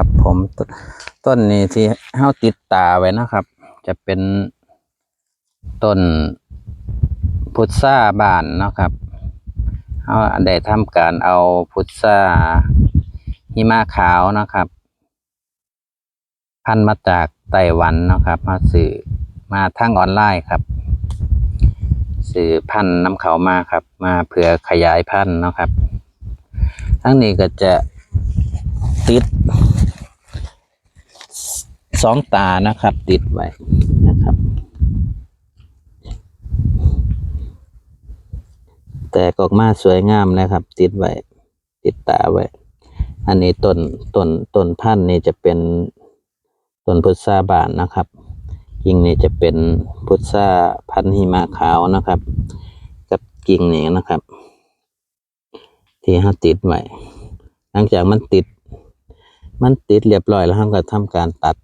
ครับ ผมตต้นนี้ที่เฮาติดตาไว้นะครับ จะเป็นต้นพุทราบานนะครับเฮาได้ทำการเอาพุทราหิมะขาวนะครับ พันมาจากไต้หวันนะครับมาสื่อมาทางออนไลน์ครับ สื่อพันน้ำเขามาครับ มาเพื่อขยายพันธุ์นะครับ ทั้งนี้ก็จะติด องตานะครับ ติดไว้นะครับ แต่กออกมาสวยงามนะครับ ติดไว้ ติดตาไว้ อันนี้ต้นต้นต้นพันธุ์นี่จะเป็นต้นพุทราบานนะครับกิ่งนี่จะเป็นพุทราพันธุ์หิมะขาวนะครับ กับกิ่งนี่นะครับ ที่ห้าติดไว้หลังจากมันติดมันติดเรียบร้อยแล้วเราก็ทำการตัด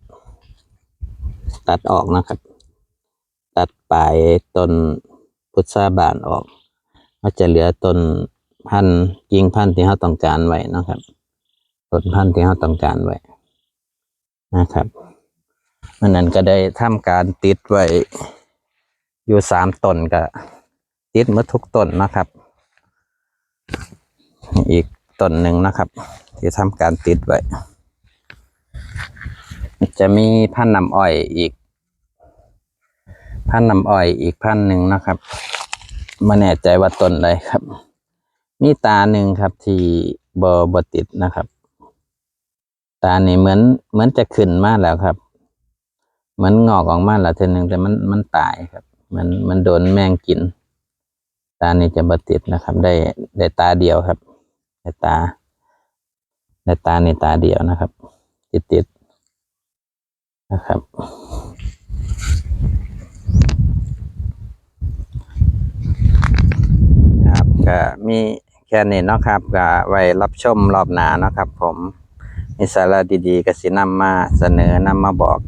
ตัดออกนะครับ ตัดปลายต้นพุทราบานออกก็จะเหลือต้นพันธุ์กิ่งพันธุ์ที่เราต้องการไว้นะครับต้นพันธุ์ที่เราต้องการไว้นะครับมันนั้นก็ได้ทำการติดไว้อยู่สามต้นก็ติดมาทุกต้นนะครับ อีกต้นหนึ่งนะครับ ที่ทำการติดไว้ จะมีพันธุ์น้ำอ้อยอีก พันธุ์น้ำอ้อยอีกพันธุ์หนึ่งนะครับม่แน่ใจว่าต้นอะไรครับ มีตาหนึ่งครับที่บอบติดนะครับ ตานี่เหมือนเหมือนจะขึ้นมาแล้วครับ เหมือนงอกออกมาแล้วเทนึงแต่มันมันตายครับ มันมันโดนแมงกิน ตานี่จะบติดนะครับ ได้ได้ตาเดียวครับได้ตาได้ตาในตาเดียวนะครับ ติดติด นะครับ ครับก็มีแค่นี้เนาะครับก็ไว้รับชมรอบหนาเนาะครับ ผมมีสาระดีๆก็สินำมาเสนอนำมาบอก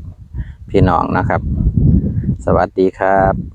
พี่น้องนะครับ สวัสดีครับ